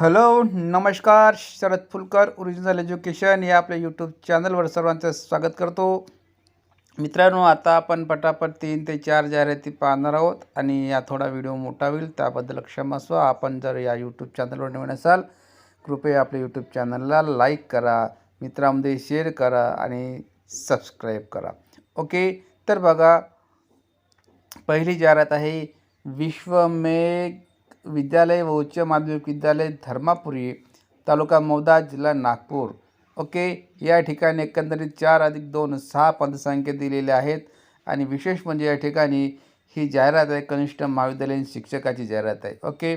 Hello नमस्कार Sharad Phulkar original education या आपल्या यूट्यूब चॅनलवर सर्वांचं स्वागत करतो. मित्रांनो आता आपण पटापट तीन ते चार जाहिराती पाहणार आहोत आणि या थोडा व्हिडिओ मोठा होईल त्याबद्दल क्षमस्व आपण जर या यूट्यूब चॅनलवर नवीन असाल कृपया आपल्या यूट्यूब चॅनलला लाईक करा मित्रांमध्ये शेअर करा आणि सबस्क्राईब करा. ओके तर बघा पहिली जाहिरात आहे विश्वमेघ विद्यालय व उच्च माध्यमिक विद्यालय धर्मापुरी तालुका मौदा जिल्हा नागपूर. ओके या ठिकाणी एकंदरीत चार अधिक दोन सहा पदसंख्या दिलेल्या आहेत आणि विशेष म्हणजे या ठिकाणी ही जाहिरात आहे कनिष्ठ महाविद्यालयीन शिक्षकाची जाहिरात आहे. ओके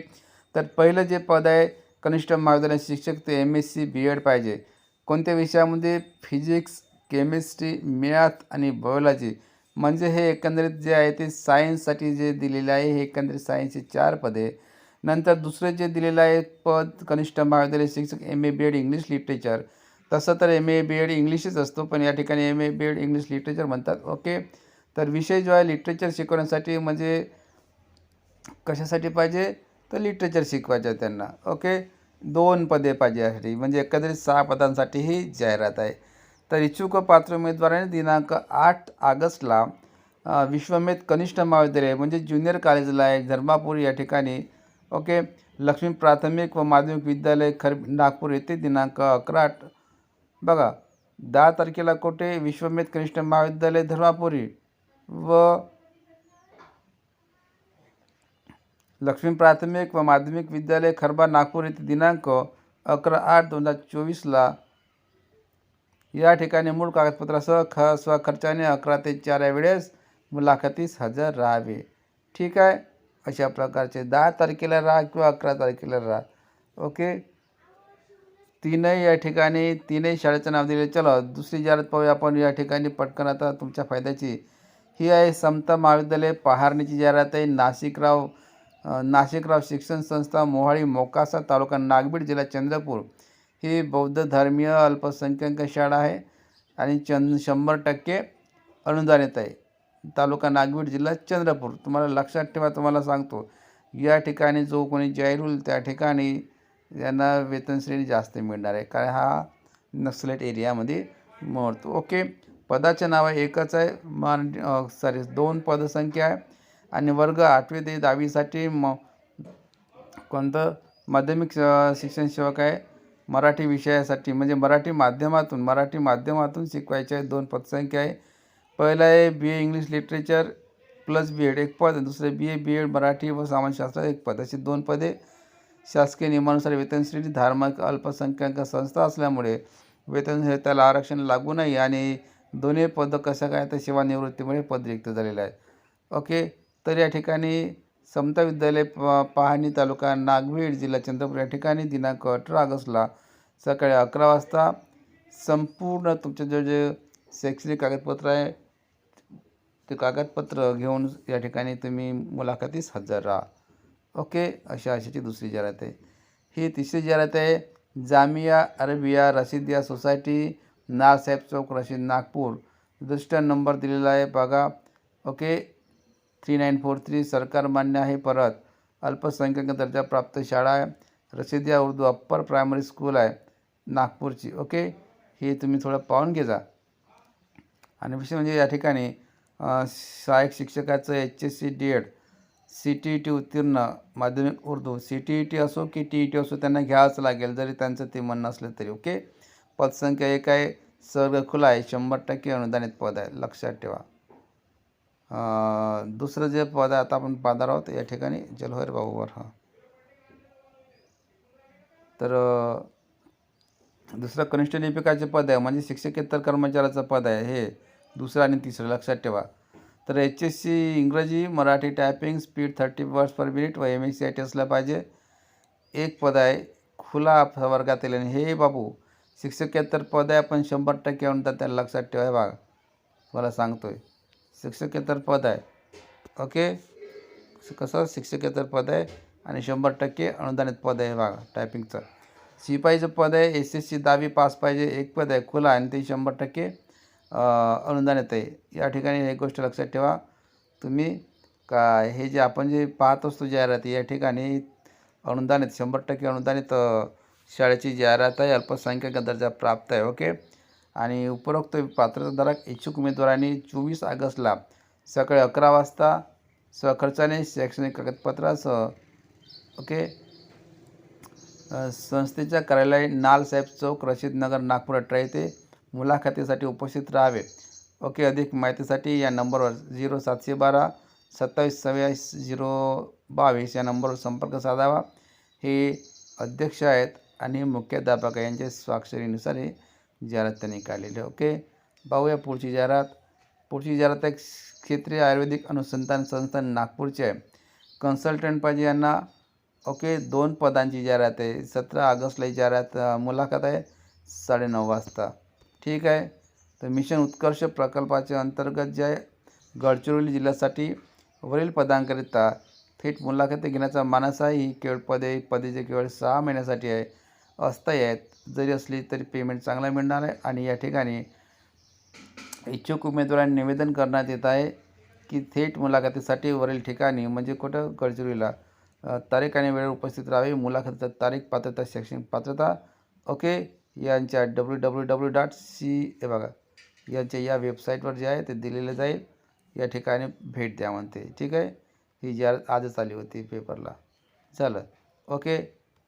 तर पहिलं जे पद आहे कनिष्ठ महाविद्यालयीन शिक्षक ते M S C B Ed पाहिजे. कोणत्या विषयामध्ये? फिजिक्स केमिस्ट्री मॅथ आणि बायोलॉजी म्हणजे हे एकंदरीत जे आहे ते सायन्ससाठी जे दिलेले आहे हे एकंदरीत सायन्सचे चार पदे. नंतर दुसरं जे दिलेलं आहे पद कनिष्ठ महाविद्यालय शिक्षक M A B Ed English literature तसं तर एम ए बी एड इंग्लिशच असतो पण या ठिकाणी M A B Ed English literature म्हणतात. ओके? तर विषय जो आहे लिटरेचर शिकवण्यासाठी म्हणजे कशासाठी पाहिजे? तर लिटरेचर शिकवायचं आहे त्यांना. ओके? दोन पदे पाहिजे यासाठी म्हणजे एकंदरीत सहा पदांसाठी ही जाहिरात आहे. तर इच्छुक पात्र उमेदवाराने दिनांक आठ ऑगस्टला अ, विश्वमेध कनिष्ठ महाविद्यालय म्हणजे ज्युनियर कॉलेजला आहे धर्मापूर या ठिकाणी ओके? लक्ष्मी प्राथमिक व माध्यमिक विद्यालय खर नागपूर येथे दिनांक अकरा आठ. बघा दहा तारखेला कोठे? विश्वमेध कनिष्ठ महाविद्यालय धर्मापुरी. व लक्ष्मी प्राथमिक व माध्यमिक विद्यालय खरबा नागपूर येथे दिनांक अकरा आठ दोन हजार चोवीसला. या ठिकाणी मूळ कागदपत्रासह ख स्वखर्चाने अकरा ते चार या वेळेस मुलाखतीस हजर राहावे. ठीक आहे? अशा प्रकारचे. दहा तारखेला राहा किंवा अकरा तारखेला राहा. ओके? तीनही या ठिकाणी तीनही शाळेचं नाव दिले चलो दुसरी जाहिरात पाहूया आपण. या ठिकाणी पटकन आता तुमच्या फायद्याची. ही आहे समता महाविद्यालय पहारणीची जाहिरात आहे. नाशिकराव नाशिकराव शिक्षण संस्था मोहाळी मोकासा तालुका नागबीड जिल्हा चंद्रपूर. ही बौद्ध धर्मीय अल्पसंख्याक शाळा आहे आणि चंद शंभर टक्के अनुदानित आहे. तालुका नागवीड जिल्हा चंद्रपूर. तुम्हाला लक्षात ठेवा तुम्हाला सांगतो. या ठिकाणी जो कोणी जाहीर होईल त्या ठिकाणी यांना वेतन श्रेणी जास्त मिळणार आहे. कारण हा नक्सलेट एरियामध्ये मोडतो ओके. पदाचे नाव आहे एकच आहे. मान सॉरी दोन पदसंख्या आहे. आणि वर्ग आठवी ते दहावीसाठी म कोणतं? माध्यमिक शिक्षण सेवक आहे. मराठी विषयासाठी म्हणजे मराठी माध्यमातून मराठी माध्यमातून शिकवायचे आहे. दोन पदसंख्या आहे. पहिला आहे B A English literature plus B Ed एक पद दुसरे बी ए बी एड मराठी व सामान्यशास्त्र एक पद. अशी दोन पदे शासकीय नियमानुसार वेतन श्रेणी धार्मिक अल्पसंख्याक संस्था असल्यामुळे वेतन हे त्याला आरक्षण लागू नाही आणि दोन्ही पदं कसं काय तर सेवानिवृत्तीमुळे पद रिक्त झालेलं आहे ओके तर या ठिकाणी समता विद्यालय प पाहणी तालुका नागभीड जिल्हा चंद्रपूर या ठिकाणी दिनांक अठरा ऑगस्टला सकाळी अकरा वाजता संपूर्ण तुमचं जे जे शैक्षणिक कागदपत्र आहे ते कागदपत्र घेऊन या ठिकाणी तुम्ही मुलाखतीस हजर राहा. ओके? अशा अशाची दुसरी जाहिरात आहे. ही तिसरी जाहिरात आहे जामिया अरबिया रशिदिया सोसायटी नारसाहेब चौक रशीद नागपूर. रजिस्टर नंबर दिलेला आहे बघा. Okay? Three nine four three सरकार मान्य आहे परत. अल्पसंख्याक दर्जा प्राप्त शाळा आहे. Rashidiya Urdu upper primary school आहे नागपूरची. ओके? हे तुम्ही थोडं पाहून घेजा आणि विशेष म्हणजे या ठिकाणी सहाय्यक शिक्षकाचं H S C D Ed C T E T उत्तीर्ण माध्यमिक Urdu. C T E T असो की टी ई टी असो त्यांना घ्यावंच लागेल जरी त्यांचं ते म्हणणं असलं तरी ओके? पदसंख्या एक आहे सर्ग खुला आहे शंभर टक्के अनुदानित पद आहे लक्षात ठेवा. दुसरं जे पद आहे आता आपण पाहणार आहोत या ठिकाणी जलहर बाबूवर हां. तर दुसरं कनिष्ठ लिपिकाचे पद आहे म्हणजे शिक्षकेतर कर्मचाऱ्याचं पद आहे हे. दुसरं आणि तिसरं लक्षात ठेवा. तर एच एस सी इंग्रजी Marathi typing speed thirty words per minute व M S C I T असलं पाहिजे. एक पद आहे खुला वर्गातील. आणि हे बाबू शिक्षकेतर पद आहे पण शंभर टक्के म्हणतात त्याला लक्षात ठेवा. हे बघा मला सांगतो आहे शिक्षकेतर पद आहे. ओके? कसं? शिक्षकेतर पद आहे आणि शंभर टक्के अनुदानित पद आहे. बघा टायपिंगचं शिपाईचं पद आहे एस एस सी दहावी पास पाहिजे. एक पद आहे खुला आणि ते शंभर टक्के अनुदान येतं आहे या ठिकाणी एक गोष्ट लक्षात ठेवा. तुम्ही का हे जे आपण जे पाहत असतो जाहिराती या ठिकाणी अनुदानित शंभर टक्के अनुदानित शाळेची जाहिरात आहे अल्पसंख्याक दर्जा प्राप्त आहे ओके? आणि उपरोक्त पात्रताधारक इच्छुक उमेदवारांनी चोवीस ऑगस्टला सकाळी अकरा वाजता स्वखर्चाने शैक्षणिक कागदपत्रासह ओके? संस्थेच्या कार्यालय नालसाहेब चौक रशीदनगर नागपूर अठरा येथे मुलाखतीसाठी उपस्थित राहावे. ओके अधिक माहितीसाठी या नंबरवर झिरो सातशे बारा सत्तावीस सव्वीस झिरो बावीस या नंबरवर संपर्क साधावा. हे अध्यक्ष आहेत आणि मुख्याध्यापक यांच्या स्वाक्षरीनुसार ही जाहिरात त्यांनी काढलेली आहे ओके पाहूया पुढची जाहिरात. पुढची जाहिरात एक क्षेत्रीय आयुर्वेदिक अनुसंधान संस्थान नागपूरची आहे. कन्सल्टंट पाहिजे यांना. ओके दोन पदांची जाहिरात आहे. सतरा ऑगस्टला ही जाहिरात मुलाखत आहे. साडेनऊ वाजता. ठीक आहे. तर मिशन उत्कर्ष प्रकल्पाच्या अंतर्गत जे आहे गडचिरोली जिल्ह्यासाठी वरील पदांकरिता थेट मुलाखती घेण्याचा मानस आहे ही केवळ पदे पदे जे केवळ सहा महिन्यासाठी आहे. अस्थायी आहेत. जरी असली तरी पेमेंट चांगला मिळणार आहे आणि या ठिकाणी इच्छुक उमेदवारांनी निवेदन करण्यात येत आहे की थेट मुलाखतीसाठी वरील ठिकाणी म्हणजे कुठं? गडचिरोलीला. तारीख आणि वेळेवर उपस्थित राहावी. मुलाखतीचा तारीख पात्रता शैक्षणिक पात्रता. ओके. यांच्या W W W dot C हे बघा यांच्या या वेबसाईटवर जे आहे ते दिलेलं जाईल. या ठिकाणी भेट द्या म्हणते. ठीक आहे? ही जाहिरात आजच आली होती पेपरला. झालं. ओके?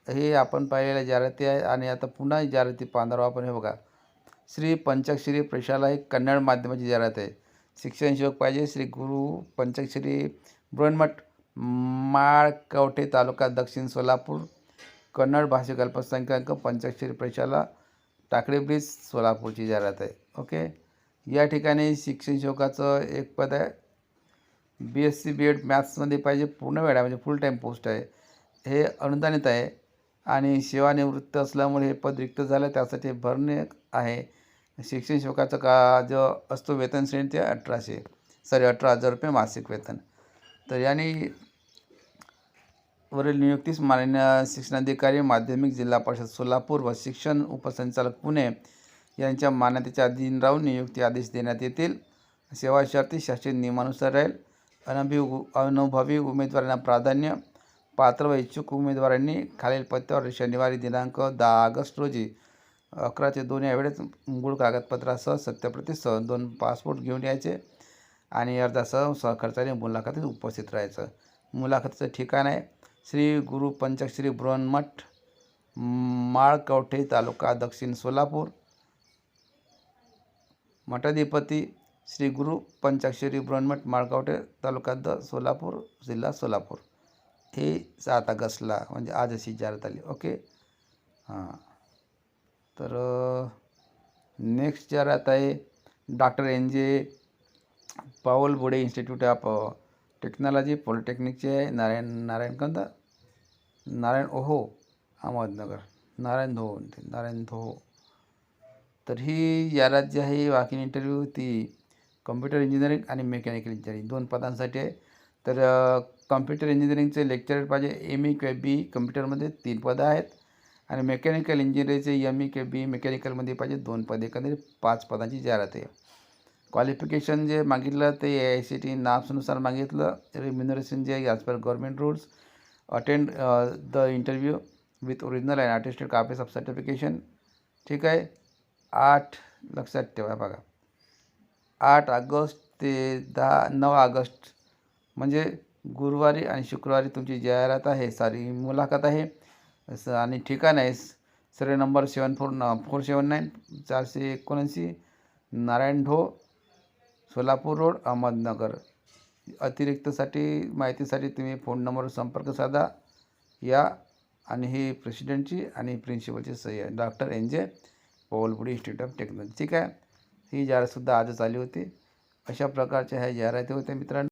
हे आपण पाहिलेल्या जाहिराती आहे आणि आता पुन्हा जाहिराती पाहणार आहोत आपण. हे बघा. श्री पंचक्षरी प्रशाला ही कन्नड माध्यमाची जाहिरात आहे. शिक्षण पाहिजे श्री गुरु पंचक्षरी ब्रह्मठ माळकवठे तालुका दक्षिण सोलापूर. कन्नड भाषिक अल्पसंख्याक पंचाक्षरी प्रशाला टाकळी ब्रिज सोलापूरची जाहिरात आहे. ओके? या ठिकाणी शिक्षण शोकाचं एक पद आहे. B S C B Ed मॅथ्समध्ये पाहिजे पूर्ण वेळ आहे म्हणजे फुल टाईम पोस्ट आहे. हे अनुदानित आहे आणि सेवानिवृत्त असल्यामुळे हे पद रिक्त झालं. त्यासाठी भरणे आहे. शिक्षण शोकाचं का जो असतो वेतन श्रेणी ते अठराशे सॉरी अठरा हजार रुपये मासिक वेतन. तर यांनी वरील नियुक्तीस मान्य शिक्षणाधिकारी माध्यमिक जिल्हा परिषद सोलापूर व शिक्षण उपसंचालक पुणे यांच्या मान्यतेच्या अधीन राहून नियुक्ती आदेश देण्यात येतील. सेवा शर्ती शासकीय नियमानुसार राहील. अनभि अनुभवी उमेदवारांना प्राधान्य पात्र व इच्छुक उमेदवारांनी खालील पत्त्यावर शनिवारी दिनांक दहा ऑगस्ट रोजी अकरा ते दोन या वेळेत मूळ कागदपत्रासह सत्यप्रतीसह दोन पासपोर्ट घेऊन यायचे आणि अर्जासह सहखर्चाने मुलाखतीत उपस्थित राहायचं. मुलाखतीचं ठिकाण आहे. श्री गुरु पंचाक्षरी बृहन्मठ माळकवठे तालुका दक्षिण सोलापूर. मठाधिपती श्री गुरु पंचाक्षरी बृहन्मठ माळकवठे तालुका द सोलापूर जिल्हा सोलापूर. हे सात ऑगस्टला म्हणजे आज अशी जाहिरात आली. ओके? हां. तर नेक्स्ट जाहिरात आहे doctor N J Paulbudhe institute of technology पॉलिटेक्निकचे आहे नारायण नारायणकंद. नारायण ओहो अहमदनगर. नारायण धो म्हणते. नारायण धो. तर ही जाहिरात जी आहे वाकिंग इंटरव्ह्यू ती कम्प्युटर इंजिनिअरिंग आणि मेकॅनिकल इंजिनिअरिंग दोन पदांसाठी आहे. तर कम्प्युटर इंजिनिअरिंगचे लेक्चरर पाहिजे एम ई के बी कम्प्युटरमध्ये तीन पदं आहेत. आणि मेकॅनिकल इंजिनिअरिंगचे एम ई के बी मेकॅनिकलमध्ये पाहिजे दोन पदे. एकंदरीत पाच पदांची जाहिरात आहे. क्वालिफिकेशन जे मागितलं ते ए आय सी टी नाप्सनुसार मागितलं. रिम्युनरेशन जे as per government rules attend the interview with original and attested copies of certification ठीक आहे? आठ लक्षात ठेवा बघा. आठ ऑगस्ट ते दहा नऊ ऑगस्ट. म्हणजे गुरुवारी आणि शुक्रवारी तुमची जाहिरात आहे सारी मुलाखत आहे. स आणि ठिकाण आहे. सर्वे नंबर सेवन फोर न फोर सेवन नाईन चारशे एकोणऐंशी नारायण ढो सोलापूर रोड अहमदनगर. अतिरिक्तसाठी माहितीसाठी तुम्ही फोन नंबरवर संपर्क साधा. या. आणि ही प्रेसिडेंटची आणि प्रिन्सिपलची सही आहे डॉक्टर एन. जे. पौलपुडी इन्स्टिट्यूट ऑफ टेक्नॉलॉजी ठीक आहे? ही जाहिरातसुद्धा आजच आली होती. अशा प्रकारच्या ह्या जाहिराती होत्या मित्रांनो.